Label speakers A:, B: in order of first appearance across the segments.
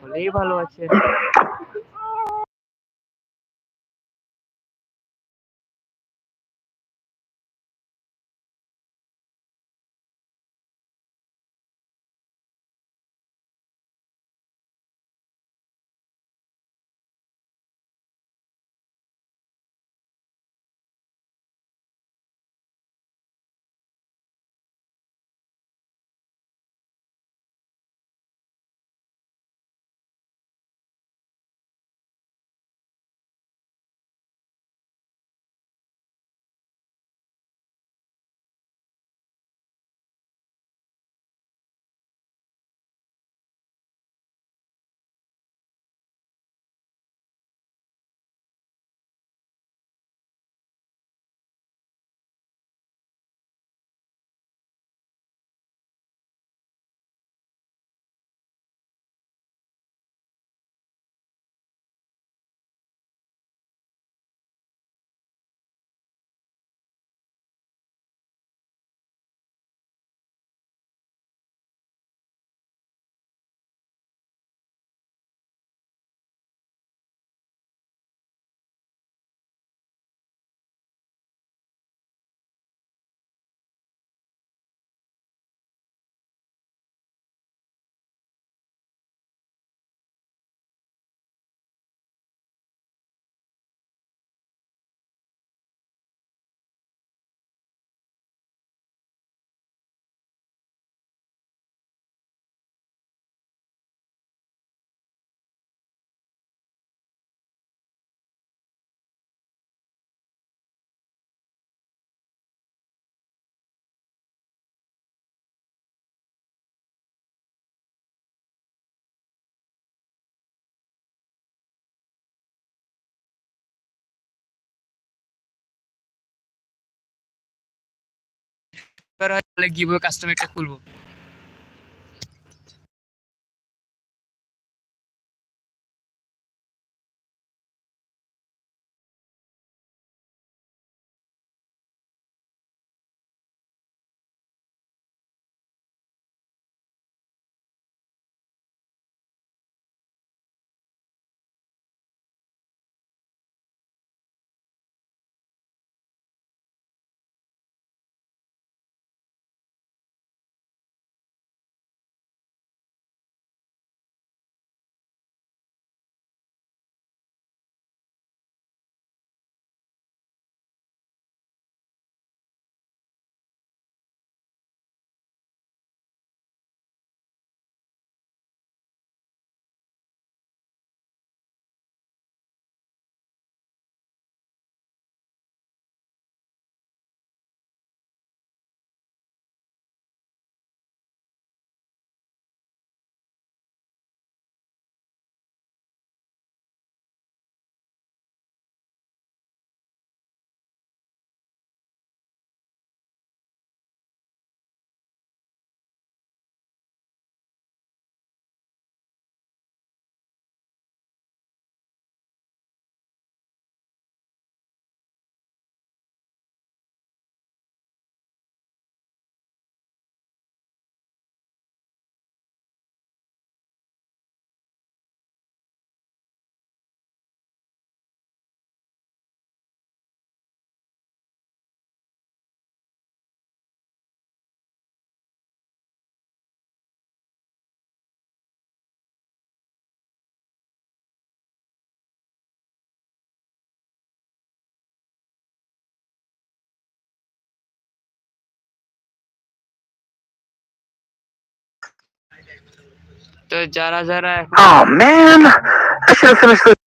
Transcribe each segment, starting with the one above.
A: হলেই ভালো আছে। এবার হলে গিভ কাস্টম একটা খুলবো। তো যারা যারা এখন
B: Oh man, I should have finished this.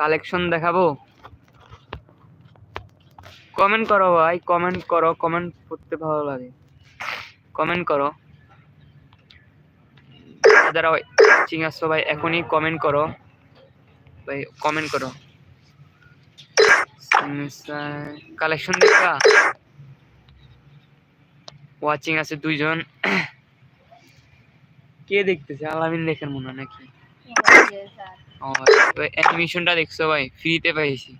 A: Collection দেখাবো। কমেন্ট করো ভাই কমেন্ট করো কমেন্ট করতে ভালো লাগে। কমেন্ট করো। যারা চিং আসছো ভাই এখনই কমেন্ট করো। ভাই কমেন্ট করো। কালেকশন দেখা। ওয়াচিং আছে দুইজন। কে দেখতেছে? আলামিন দেখেন মনে হয় নাকি? অ্যানিমেশনটা দেখছ ভাই? ফ্রিতে পাইছি।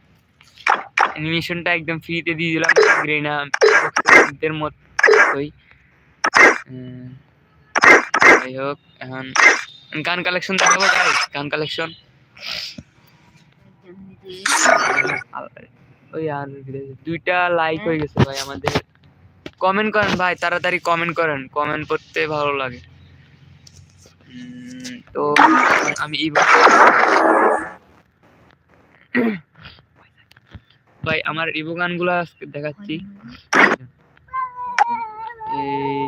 A: অ্যানিমেশনটা একদম ফ্রিতে দিয়ে দিলাম। গ্রেনা এর উম, যাই হোক এখন গান কালেকশন দেখাবো গাই গান কালেকশন ওই আর দুইটা লাইক হয়ে গেছে ভাই আমাদের। কমেন্ট করেন ভাই, তাড়াতাড়ি কমেন্ট করেন কমেন্ট করতে ভালো লাগে। তো আমি ভাই, আমার ইভো গানগুলো দেখাচ্ছি। এই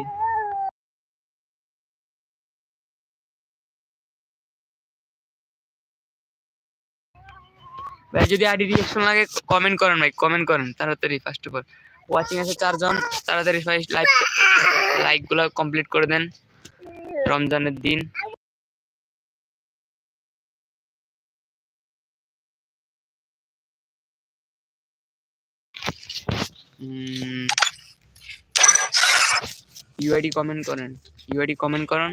A: ভাই, যদি আইডি রিঅ্যাকশন লাগে কমেন্ট করেন ভাই কমেন্ট করেন, তাড়াতাড়ি ফার্স্ট অফ অল ওয়াচিং আছে চারজন, তাড়াতাড়ি ভাই লাইক লাইকগুলো কমপ্লিট করে দেন। রমজানের দিন। ইউআইডি কমেন্ট করেন। ইউআইডি কমেন্ট করেন।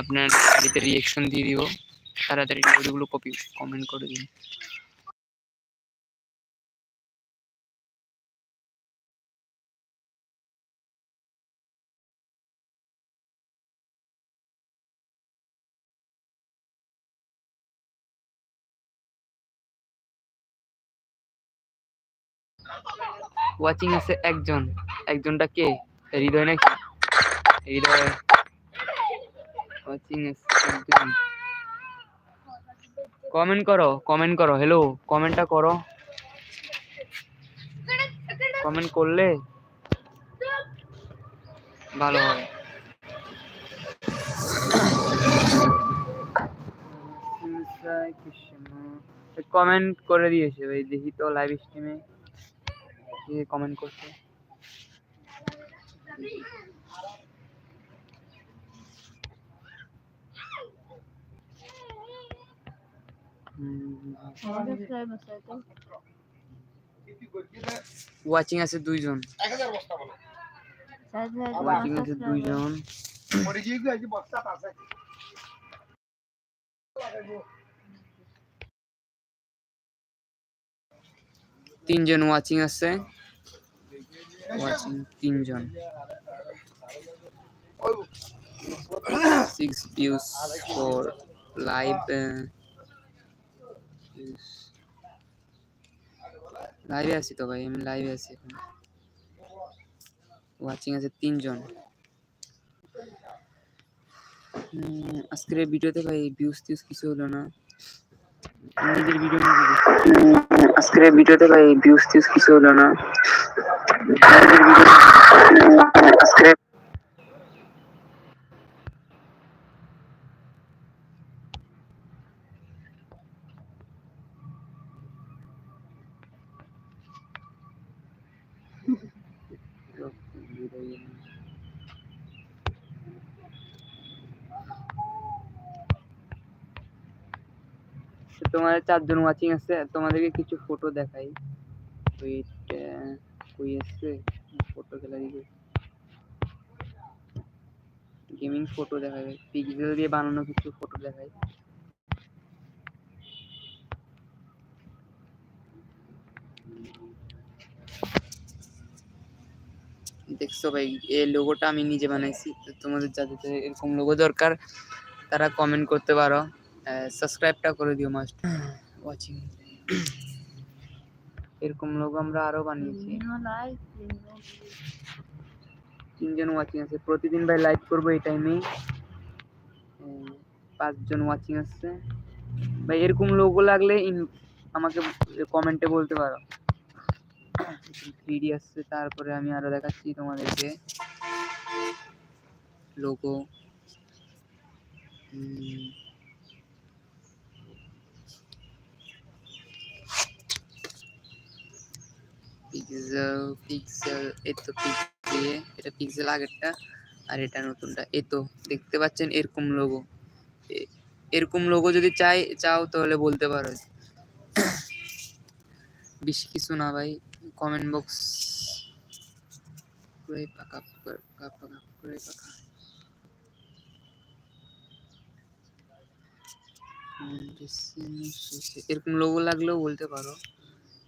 A: আপনার আইডিতে রিঅ্যাকশন দিয়ে দিব। তাড়াতাড়ি ইউআইডিগুলো কপি কমেন্ট করে দিন। ওয়াচিং আছে একজন। একজনটা কে? হৃদয় নাকি? ওয়াচিং কমেন্ট করো কমেন্ট করো। হ্যালো কমেন্টটা করো। কমেন্ট করলে ভালো হবে কমেন্ট করে দিয়েছে ভাই, দেখি তো লাইভ স্ট্রিমে কে কমেন্ট করছে? ওয়াচিং আছে দুইজন। ওয়াচিং আছে দুইজন। তিনজন ওয়াচিং আছে। তিনজন সিক্স ভিউজ ফর লাইভ লাইভে আছি তো ভাই আমি লাইভে আছি এখন ওয়াচিং আছে তিনজন উম, আজকের এই ভিডিওতে ভাই ভিউজ টিউজ কিছু হলো না নিজের ভিডিও নিজে দেখছি। আজকের এই ভিডিওতে ভাই ভিউজ টিউজ কিছু হলো না। আজকের তোমাদের চারজন ওয়াচিং আছে, তোমাদেরকে কিছু ফটো দেখাই। ওয়েট কই ফটো গ্যালারি গেমিং ফটো দেখাবে। পিক্সেল দিয়ে বানানো কিছু ফটো দেখাই। দেখছ ভাই, এই লোগোটা আমি নিজে বানাইছি। তোমাদের যাদের এরকম লোগো দরকার, তারা কমেন্ট করতে পারো। সাবস্ক্রাইবটা করে দিও মাস্ট ওয়াচিং এরকম লোগো আমরা আরও বানিয়েছি। তিনজন ওয়াচিং আছে। প্রতিদিন ভাই লাইভ করব এই টাইমে পাঁচজন ওয়াচিং আছে ভাই এরকম লোগো লাগলে আমাকে কমেন্টে বলতে পারো। থ্রিডি আসছে তারপরে আমি আরও দেখাচ্ছি তোমাদেরকে। লোগো পিক্সেল পিক্সেল এই তো পিক্সেল এটা পিক্সেল আগেরটা, আর এটা নতুনটা এই তো দেখতে পাচ্ছেন এরকম লোগো এরকম লোগো যদি চাই, চাও তাহলে বলতে পারো। বেশি কিছু না ভাই কমেন্ট বক্স করে পাকা পাকা পাকা পাকা। এরকম লোগো লাগলেও বলতে পারো।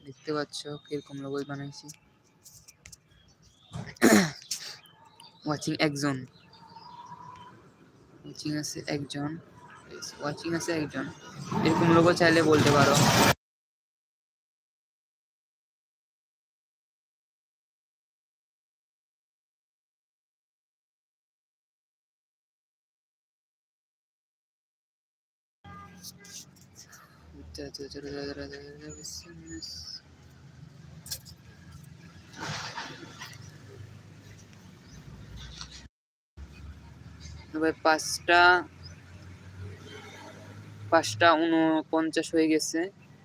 A: দেখতে পাচ্ছ কীরকম লোগো বানাইছি। ওয়াচিং একজন। ওয়াচিং আছে একজন। ওয়াচিং আছে একজন। এরকম লোগো চাইলে বলতে পারো। পাঁচটা পাঁচটা উনপঞ্চাশ হয়ে গেছে,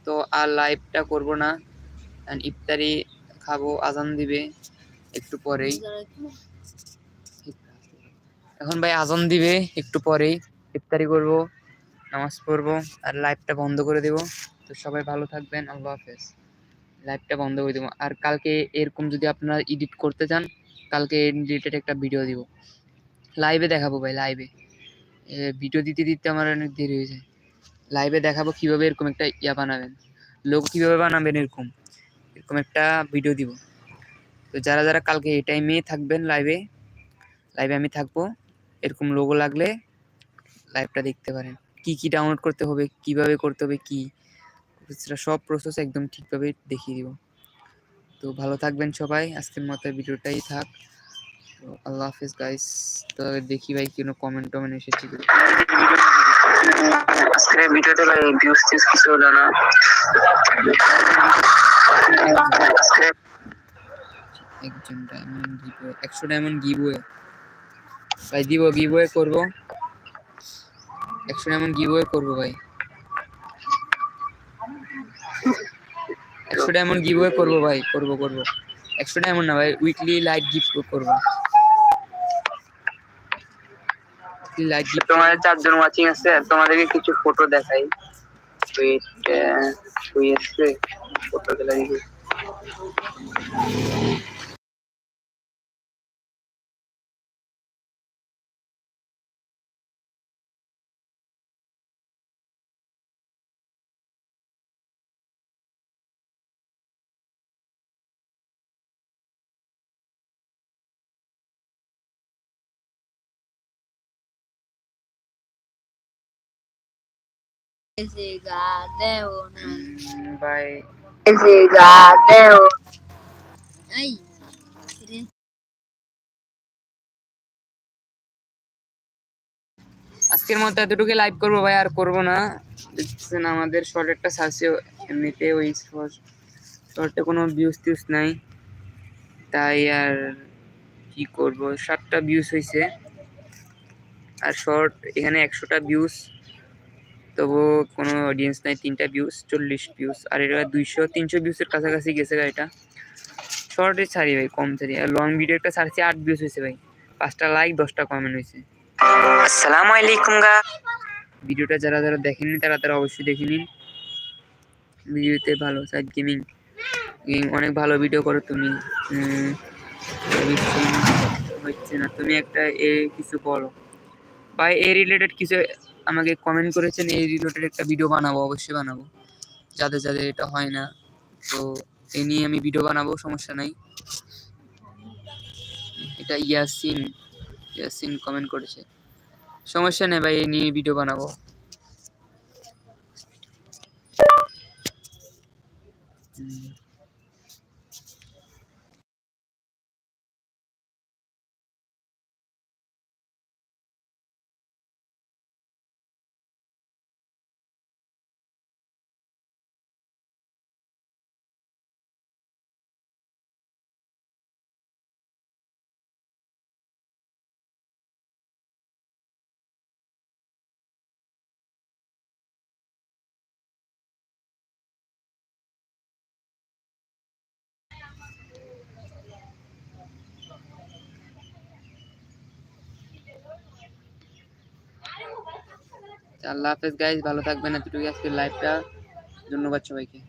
A: তো আর লাইভটা করব না। ইফতারি খাব, আজান দিবে একটু পরেই। এখন ভাই আজান দিবে একটু পরেই, ইফতারি করব। নামাজ পড়ব, আর লাইভটা বন্ধ করে দেব। তো সবাই ভালো থাকবেন, আল্লাহ হাফেজ। লাইভটা বন্ধ করে দেবো। আর কালকে এরকম যদি আপনারা এডিট করতে চান, কালকে রিলেটেড একটা ভিডিও দিব। লাইভে দেখাবো ভাই লাইভে ভিডিও দিতে দিতে আমার অনেক দেরি হয়ে যায়। লাইভে দেখাবো কীভাবে এরকম একটা ইয়া বানাবেন। লোক কীভাবে বানাবেন এরকম। এরকম একটা ভিডিও দিব। তো যারা যারা কালকে এই টাইমে থাকবেন লাইভে লাইভে আমি থাকব। এরকম লোগো লাগলে লাইভটা দেখতে পারেন। কি কি ডাউনলোড করতে হবে কীভাবে করতে হবে কি? সেটা সব প্রসেস একদম ঠিকভাবে দেখিয়ে দিব। তো ভালো থাকবেন সবাই। আজকের মতো ভিডিওটাই থাক। তো আল্লাহ হাফিজ গাইস তো দেখি ভাই কোনো কমেন্ট টমেন্ট এসেছে কি
B: আজকের ভিডিওতে ভাই ভিউজ টিউজ কিছু হলো না।
A: একজন ডায়মন্ড গিভওয়ে একশো ডায়মন্ড গিভওয়ে ভাই দিব গিভওয়ে করব। একশো ডায়মন্ড গিভওয়ে করব ভাই। একশো ডায়মন্ড গিভওয়ে করব ভাই, করব করব। একশো ডায়মন্ড না ভাই উইকলি লাইট গিফট করব। লাইট গিফট
B: তোমাদের চারজন ওয়াচিং আছে, তোমাদেরকে কিছু ফটো দেখাই। ওয়েট ওই ফটো গ্যালারি
A: ভাই
C: cigarro. Ay,
A: আজকের মতো এতটুকু লাইভ করব ভাই আর করব না। দেখছেন আমাদের শর্টেরটা সার্চে এমনিতে ওই শর্টে কোনো ভিউজ টিউজ নাই। তাই আর কি করব? সাতটা ভিউজ হয়েছে আর শর্ট এখানে একশোটা ভিউজ তবু কোনো অডিয়েন্স নাই তিনটা ভিউস চল্লিশ ভিউজ আর এটা দুইশো তিনশো ভিউসের কাছাকাছি গেছে এটা। শর্টে ছাড়ি ভাই কম ছাড়ি। আর লং ভিডিও একটা ছাড়ছি আট ভিউস হয়েছে ভাই। পাঁচটা লাইক দশটা কমেন্ট হয়েছে।
B: আসসালামু আলাইকুম গা।
A: ভিডিওটা যারা যারা দেখেননি তারা তারা অবশ্যই দেখে নিন। ভিডিওতে ভালো সাইড গেমিং অনেক ভালো ভিডিও করো তুমি। হচ্ছে না তুমি একটা এ কিছু বলো। বা এ রিলেটেড কিছু আমাকে কমেন্ট করেছেন, এই রিলেটেড একটা ভিডিও বানাবো, অবশ্যই বানাবো। যাদের যাদের এটা হয় না, তো এ নিয়ে আমি ভিডিও বানাবো, সমস্যা নাই। এটা ইয়াসিন ইয়াসিন কমেন্ট করেছে। সমস্যা নেই ভাই, এ নিয়ে ভিডিও বানাবো। আল্লাহ হাফেজ গাইজ ভালো থাকবেন। এতটুকু আজকের লাইভটা ধন্যবাদ সবাইকে।